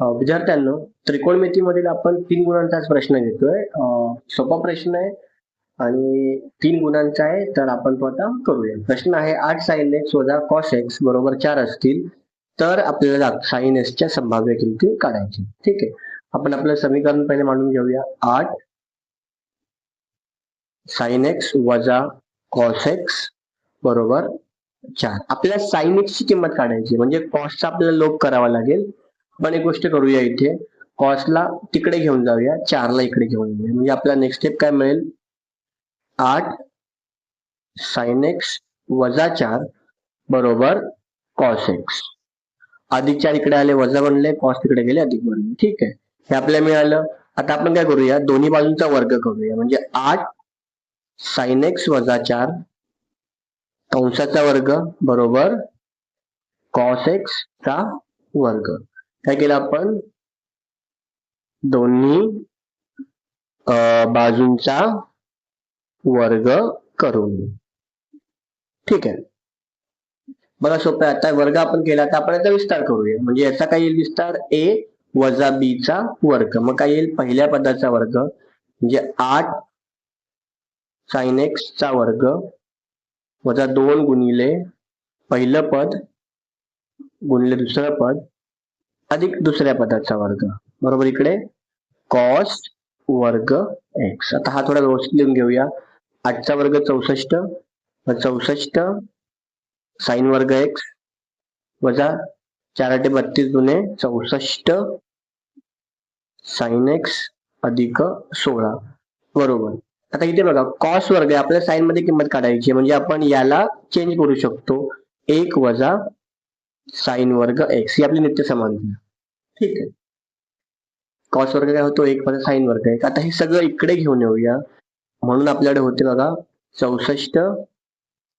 विद्यार्थ्यांना विद्यार्थ्यांनो त्रिकोणमितीमधील आपण तीन गुणांचाच प्रश्न घेतोय. सोपा प्रश्न आहे आणि तीन गुणांचा आहे तर आपण तो आता करूया. प्रश्न आहे आठ साईन एक्स वजा कॉस एक्स बरोबर चार असतील तर आपल्याला साइन एक्सच्या संभाव्य किमती काढायची. ठीक आहे? आपण आपलं समीकरण पहिले मांडून घेऊया. आठ साइन एक्स वजा कॉस एक्स बरोबर चार. आपल्याला साइन एक्सची किंमत काढायची म्हणजे कॉसचा आपल्याला लोप करावा लागेल. आपण एक गोष्ट करूया इथे. कॉस्टला तिकडे घेऊन जाऊया चारला इकडे घेऊन जाऊया. म्हणजे आपला नेक्स्ट स्टेप काय मिळेल? आठ साइन एक्स वजा चार बरोबर कॉस एक्स अधिक चार इकडे आले वजा बनले कॉस तिकडे गेले अधिक बनले. ठीक आहे? हे आपल्याला मिळालं. आता आपण काय करूया? दोन्ही बाजूंचा वर्ग करूया. म्हणजे आठ साइन एक्स वजा चार कंसाचा वर्ग बरोबर कॉस एक्स चा वर्ग. काय केलं आपण? दोन्ही अं, बाजूंचा वर्ग करून. ठीक आहे. बघा सोपं आहे. आता वर्ग आपण केला तर आपण याचा विस्तार करूया. म्हणजे याचा काय येईल विस्तार? ए वजा बी चा वर्ग. मग काय येईल? पहिल्या पदाचा वर्ग. म्हणजे आठ साइन एक्स चा वर्ग वजा दोन गुणिले पहिलं पद गुणिले दुसरं पद अधिक दुसऱ्या पदाचा वर्ग. बरोबर इकडे? कॉस वर्ग एक्स आता हा थोडा व्यवस्थित लिहून घेऊया. आठचा वर्ग चौसष्ट व चौसष्ट साईन वर्ग एक्स वजा चार आठे बत्तीस गुणे चौसष्ट साईन एक्स अधिक सोळा. बरोबर. आता इथे बघा कॉस वर्ग आहे आपल्याला साइनमध्ये किंमत काढायची म्हणजे आपण याला चेंज करू शकतो. एक वजा साइन वर्ग एक्स ही आपली नित्य समानता ठीक आहे. कॉस वर्ग काय होतो? एक वजा साइन वर्ग एक आता हे सगळं इकडे घेऊन येऊया. म्हणून आपल्याकडे होते बघा चौसष्ट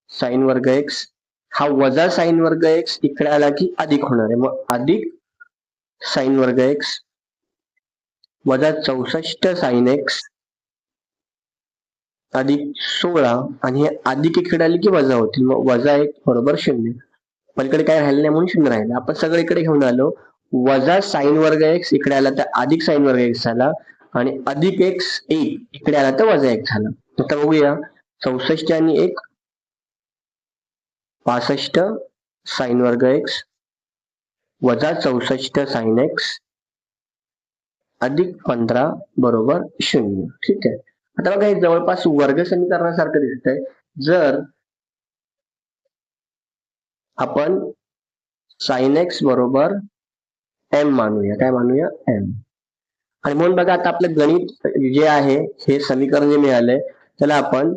साइन वर्ग एक्स हा वजा साइन वर्ग एक्स इकडे आला की अधिक होणार आहे. मग अधिक साइन वर्ग एक्स वजा चौसष्ट साईन एक्स अधिक सोळा आणि हे अधिक इकडे आले की वजा होतील. मग वजा एक बरोबर शून्य. पलीकडे काय राहिलं नाही म्हणून शून्य राहिलं. आपण सगळं इकडे घेऊन आलो. वजा साईन वर्ग एक्स इकडे आला तर अधिक साईन वर्ग एक्स झाला आणि अधिक एक्स एक इकडे आला तर वजा एक झाला. आता बघूया. चौसष्ट आणि एक पासष्ट साईन वर्ग एक्स वजा चौसष्ट साईन एक्स अधिक पंधरा बरोबर शून्य. ठीक आहे. आता बघा हे जवळपास वर्ग समीकरणासारखं दिसतंय. जर आपण साइन एक्स बरोबर एम मानूया. काय मानूया? एम आणि म्हणून बघा आता आपलं गणित जे आहे हे समीकरण जे मिळालंय त्याला आपण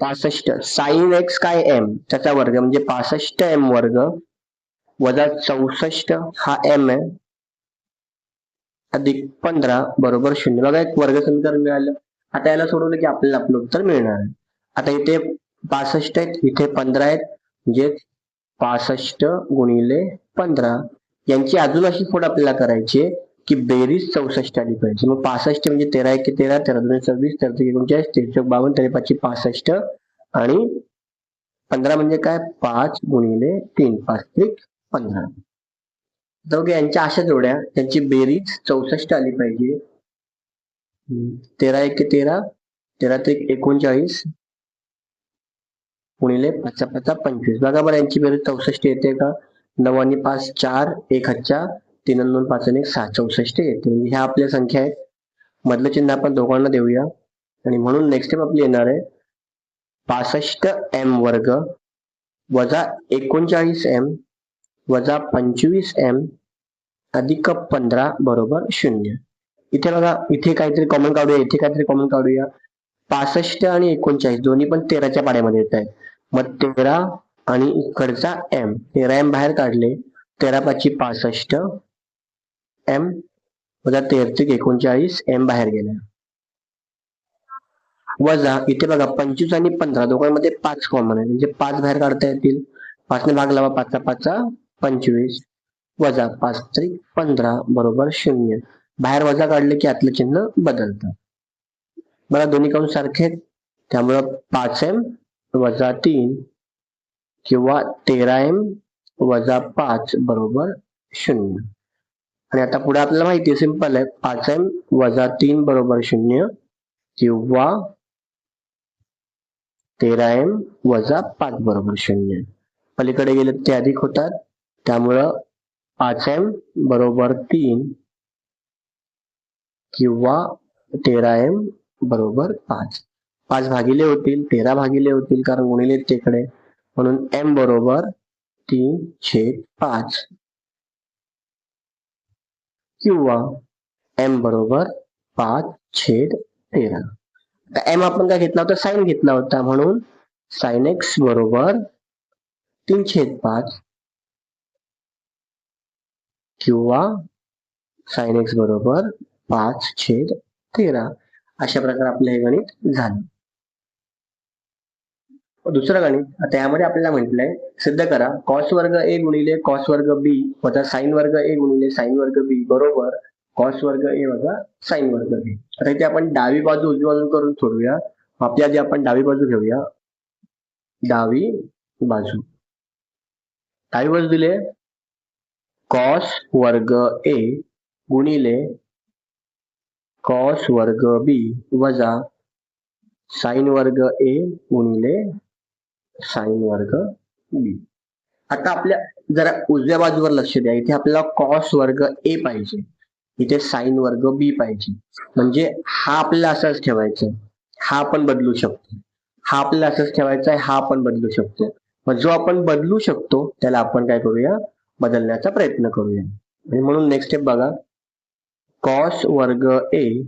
पासष्ट साईन एक्स काय एम त्याचा वर्ग म्हणजे पासष्ट एम वर्ग वजा चौसष्ट हा एम आहे. अधिक पंधरा बरोबर शून्य. बघा एक वर्ग समीकरण मिळालं. आता याला सोडवलं की आपल्याला आपलं उत्तर मिळणार आहे. आता इथे पासष्ट आहेत इथे पंधरा आहेत. म्हणजे पासष्ट गुणिले पंधरा. यांची अजून अशी फोड आपल्याला करायची आहे की बेरीज चौसष्ट आली पाहिजे. मग पासष्ट म्हणजे तेरा एक तेरा तेरा दोन सव्वीस तेरा एकोणचाळीस तेरा बावन्न तेरा पाचशे पासष्ट आणि पंधरा म्हणजे काय? पाच गुणिले तीन पाच त्रिक पंधरा. दोघे यांच्या अशा जोड्या त्यांची बेरीज चौसष्ट आली पाहिजे. तेरा एक तेरा तेरा त्रिक एकोणचाळीस गुणिले पाच पाच पंचवीस. बघा बरं यांची बेरीज चौसष्ट येते का? नऊ आणि पाच चार एक हजार तीन दोन पाच आणि एक सहा चौसष्ट येते म्हणजे ह्या आपल्या संख्या आहेत. मधलं चिन्ह आपण दोघांना देऊया. आणि म्हणून नेक्स्ट स्टेप आपली येणार आहे पासष्ट एम वर्ग वजा एकोणचाळीस एम वजा पंचवीस एम अधिक पंधरा बरोबर शून्य. इथे बघा इथे काहीतरी कॉमन काढूया इथे काहीतरी कॉमन काढूया. पासष्ट आणि एकोणचाळीस दोन्ही पण तेराच्या पाड्यामध्ये येत आहेत. मग तेरा आणि इकडचा एम तेरा एम बाहेर काढले तेरा पाचशे पासष्ट एम वजा तेहतीक एकोणचाळीस एम बाहेर गेल्या वजा इथे बघा पंचवीस आणि पंधरा दोघांमध्ये पाच कॉमन आहे. म्हणजे पाच बाहेर काढता येतील. पाचने भाग लावा पाचचा पाचचा पंचवीस. वजा पाच तरी पंधरा बरोबर शून्य. बाहेर वजा काढले की आतलं चिन्ह बदलतं. बघा दोन्ही काउंट सारखे आहेत. त्यामुळं पाच एम वजा तीन. किंवा तेरा एम वजा पाच बरोबर शून्य. आणि आता पुढे आपल्याला माहिती आहे सिंपल आहे. पाच एम वजा तीन बरोबर शून्य किंवा तेरा एम वजा पाच बरोबर शून्य. पलीकडे गेले ते अधिक होतात. त्यामुळं पाच एम बरोबर तीन किंवा तेरा एम बरोबर पाच. पाच भागिले होतील तेरा भागिले होतील कारण गुणिले तिकडे म्हणून एम बरोबर तीन छेद पाच. किंवा एम बरोबर पाच छेद तेरा. एम आपण काय घेतला होता? साईन घेतला होता. म्हणून साईन एक्स बरोबर तीन छेद पाच. किंवा साईन एक्स बरोबर पाच छेद तेरा. अशा प्रकारे आपलं हे गणित झालं. दुसरं गणित आता आपल्याला म्हटलंय सिद्ध करा. कॉस वर्ग ए गुणिले कॉस वर्ग बी वजा साईन वर्ग ए गुणिले साईन वर्ग बी बरोबर कॉस वर्ग ए वजा साईन वर्ग बी. आता इथे आपण डावी बाजू उजवी बाजू करून सोडूया. आपल्या आधी आपण डावी बाजू घेऊया. डावी बाजू. डावी बाजू दिले कॉस वर्ग ए गुणिले कॉस वर्ग बी वजा साइन वर्ग ए गुणिले साइन वर्ग बी. आता आपल्या जरा उजव्या बाजूवर लक्ष द्या. इथे आपल्याला कॉस वर्ग ए पाहिजे. इथे साईन वर्ग बी पाहिजे. म्हणजे हा आपल्याला असाच ठेवायचा. आहे. हा आपण बदलू शकतो. हा आपल्याला असंच ठेवायचा आहे हा आपण बदलू शकतो. मग जो आपण बदलू शकतो त्याला आपण काय करूया? बदलण्याचा प्रयत्न करूया. आणि म्हणून नेक्स्ट स्टेप बघा. कॉस वर्ग ए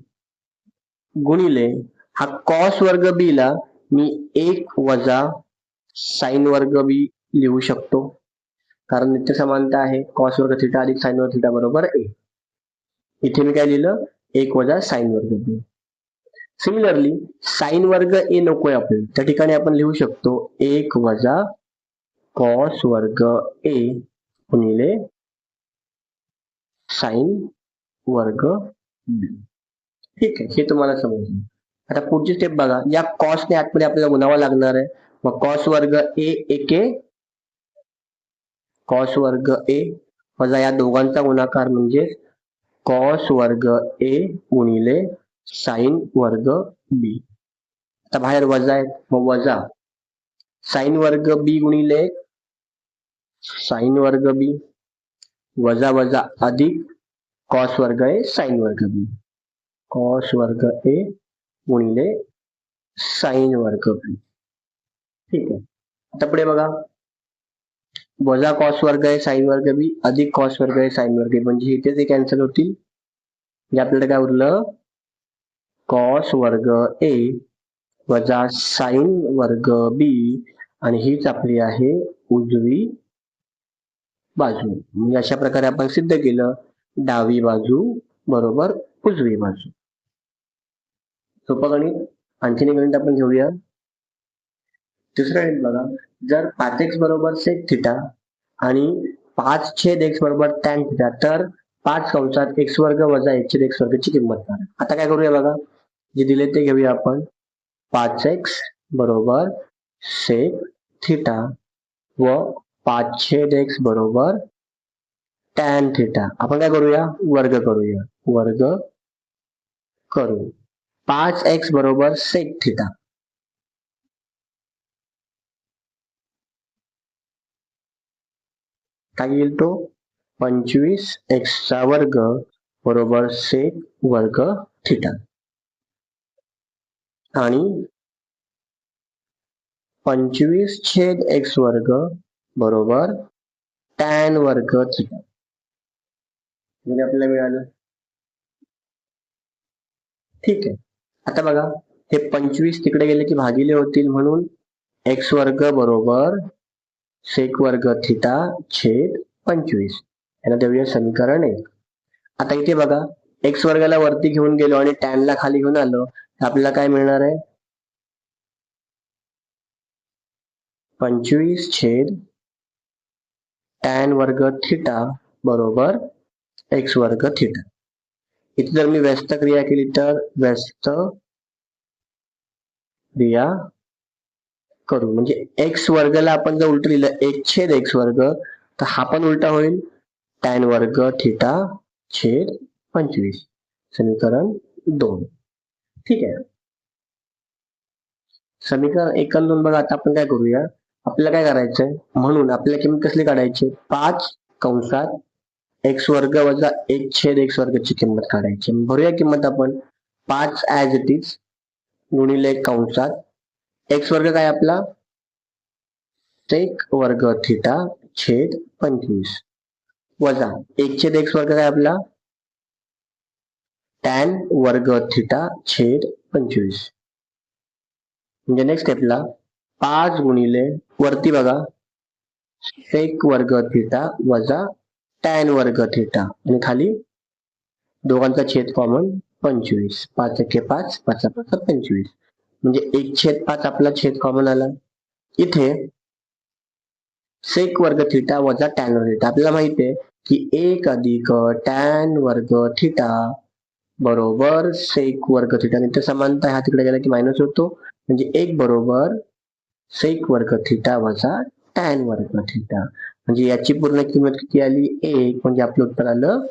गुणिले हा कॉस वर्ग बी ला मी एक वजा साइन वर्ग बी लिहू शकतो. कारण नित्य समानता आहे. कॉस वर्ग थिटा अधिक साइन वर्ग थिटा बरोबर ए. इथे मी काय लिहिलं? एक वजा साइन वर्ग बी. सिमिलरली साइन वर्ग ए नकोय आपल्याला. त्या ठिकाणी आपण लिहू शकतो एक वजा कॉस वर्ग ए. गुणिले साइन वर्ग बी. ठीक आहे. हे तुम्हाला समजलं. आता पुढची स्टेप बघा. या कॉसने आतमध्ये आपल्याला गुणावा लागणार आहे. मग कॉस वर्ग ए एके कॉस वर्ग ए वजा या दोघांचा गुणाकार म्हणजे कॉस वर्ग ए गुणिले साइन वर्ग बी. आता बाहेर वजा आहे मग वजा. साइन वर्ग बी गुणिले साईन वर्ग बी. वजा वजा अधिक कॉस वर्ग ए साइन वर्ग बी. कॉस वर्ग ए गुणिले साइन वर्ग बी. ठीक आहे. आता पुढे बघा. वजा कॉस वर्ग आहे साईन वर्ग बी अधिक कॉस वर्ग आहे साईन वर्ग म्हणजे इथे ते कॅन्सल होतील हे आपल्याला काय उरलं? कॉस वर्ग ए वजा साइन वर्ग बी आणि हीच आपली आहे उजवी बाजू. म्हणजे अशा प्रकारे आपण सिद्ध केलं. डावी बाजू बरोबर उजवी बाजू. सोपं गणित. आणखीन गणित आपण घेऊया. तिसरं गणित बघा. जर पाच एक्स बरोबर सेक थिटा आणि पाच छेद एक्स बरोबर टॅन थिटा तर पाच कंसात एक्स वर्ग वजा एक छेद एक्स वर्गची किंमत काढा. आता काय करूया बघा. जे दिले ते घेऊया आपण. पाच एक्स बरोबर सेक थिटा व पाच छेद एक्स बरोबर टॅन थिटा आपण काय करूया? वर्ग करूया. वर्ग करू. पाच एक्स बरोबर सेक थिटा काय येईल तो. पंचवीस एक्सचा वर्ग बरोबर सेक वर्ग थिटा आणि पंचवीस छेद एक्स वर्ग बरोबर टॅन वर्ग थिटा म्हणजे आपल्याला मिळालं. ठीक आहे. आता बघा हे पंचवीस तिकडे गेले की भागिले होतील म्हणून एक्स वर्ग बरोबर सेक वर्ग थिटा छेद पंचवीस. याला देऊया समीकरण एक. आता इथे बघा एक्स वर्गाला वरती घेऊन गेलो आणि टॅनला खाली घेऊन आलो आपल्याला काय मिळणार आहे? पंचवीस छेद टॅन वर्ग थिटा बरोबर एक्स वर्ग थिटा इथे जर मी व्यस्त क्रिया केली तर व्यस्त क्रिया करू. म्हणजे एक्स वर्गला आपण जर उलट लिहिलं एक छेद एक्स वर्ग तर हा पण उलटा होईल. टॅन वर्ग थिटा छेद पंचवीस. समीकरण दोन. ठीक आहे. समीकरण एक दोन बघा आता आपण काय करूया? आपल्याला काय करायचंय? म्हणून आपल्याला किंमत कसली काढायची? पाच कंसात एक्स वर्ग वजा एक छेद एक्स वर्गाची किंमत काढायची. भरूया किंमत आपण. पाच ऍज इट इज गुणिले कंसात एक्स वर्ग काय आपला? एक वर्ग थिटा छेद पंचवीस. वजा एक छेद एक्स वर्ग काय आपला? टॅन वर्ग थिटा छेद पंचवीस. म्हणजे नेक्स्ट स्टेपला पाच गुणिले वरती बघा. एक वर्ग थिटा वजा टॅन वर्ग थिटा. आणि खाली दोघांचा छेद कॉमन पंचवीस. पाच एके पाच पाच पाच पंचवीस. म्हणजे एक छेद पाच आपला छेद कॉमन आला. इथे सेक वर्ग थिटा वजा टॅन वर्ग थिटा आपल्याला माहिती आहे की एक अधिक टॅन वर्ग थिटा बरोबर सेक वर्ग थिटा आणि ते समानता हा तिकडे गेला की मायनस होतो. म्हणजे एक बरोबर सेक वर्ग थिटा वजा टॅन वर्ग थिटा म्हणजे याची पूर्ण किंमत किती आली? एक. म्हणजे आपलं उत्तर आलं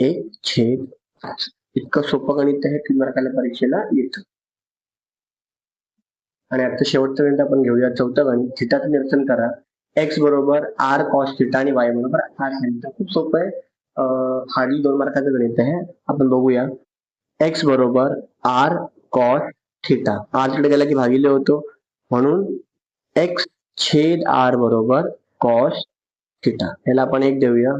एक छेद पाच. इतकं सोपं गणित आहे तीन मार्काला आणि आता शेवटचं गणित आपण घेऊया चौथं गणित. थिटाचं निरसन करा. एक्स बरोबर आर कॉस थिटा वाय बरोबर आर theta. खूप सोपं आहे. हार्डली दोन मार्काचं गणित आहे. आपण बघूया. एक्स बरोबर आर कॉस थिटा. आर गेला की भागिले होतो. म्हणून एक्स छेद आर बरोबर कॉस थिटा. याला एक देऊया.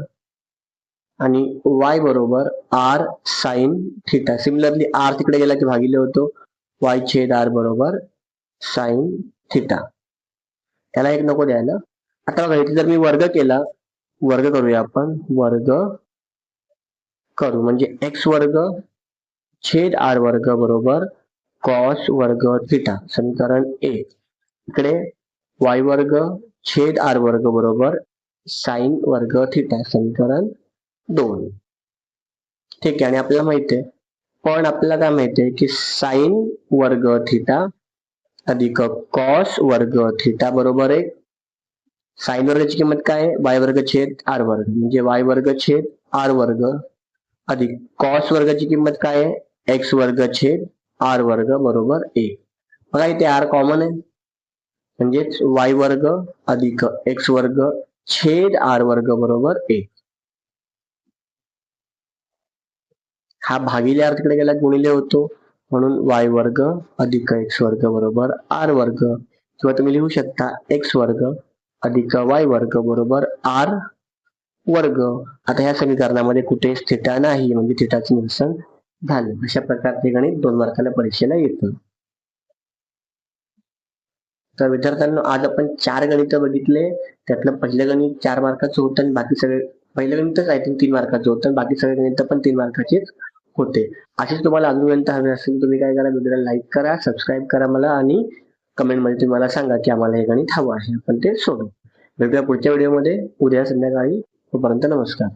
आणि वाय बरोबर R sine theta similarly R तिकडे गेला की भागिले होतो. वाय छेद आर बरोबर साइन थिटा त्याला एक नको द्यायला. आता बघा इथे जर मी वर्ग केला वर्ग करूया आपण. वर्ग करू. म्हणजे एक्स वर्ग छेद आर वर्ग बरोबर कॉस वर्ग थिटा समीकरण ए. इकडे वाय वर्ग छेद आर वर्ग बरोबर साइन वर्ग थिटा समीकरण दोन. ठीक आहे आणि आपल्याला माहिती आहे. पण आपल्याला काय माहिती आहे की साईन वर्ग थिटा अधिक कॉस वर्ग थिटा बरोबर एक साईन वर्गाची किंमत काय आहे? वाय वर्ग छेद आर वर्ग. म्हणजे वाय वर्ग छेद आर वर्ग अधिक कॉस वर्गाची किंमत काय आहे? एक्स वर्ग छेद आर वर्ग बरोबर एक. बघा इथे आर कॉमन आहे. म्हणजेच वाय वर्ग अधिक एक्स वर्ग छेद आर वर्ग बरोबर एक. हा भागिले आर तिकडे गेला गुणिले होतो. म्हणून वाय वर्ग अधिक एक्स वर्ग बरोबर आर वर्ग. किंवा तुम्ही लिहू शकता एक्स वर्ग अधिक वाय वर्ग बरोबर आर वर्ग. आता ह्या समीकरणामध्ये कुठेच थिटा नाही म्हणजे थिटाचं निरसन झालं. अशा प्रकारचे गणित दोन मार्काला परीक्षेला येतं. तर विद्यार्थ्यांना आज आपण चार गणित बघितले. त्यातलं पहिलं गणित चार मार्काचं होतं आणि बाकी सगळे पहिलं गणितच आय थिंक तीन मार्काचं होतं. बाकी सगळे गणित पण तीन मार्काचेच होते. अशीच तुम्हाला अजून हवी असेल तुम्ही काय करा व्हिडिओला लाईक करा सबस्क्राईब करा मला आणि कमेंटमध्ये तुम्ही मला सांगा की आम्हाला हे गणित हवं आहे आपण ते सोडू. भेटूया पुढच्या व्हिडिओमध्ये उद्या संध्याकाळी. तोपर्यंत नमस्कार.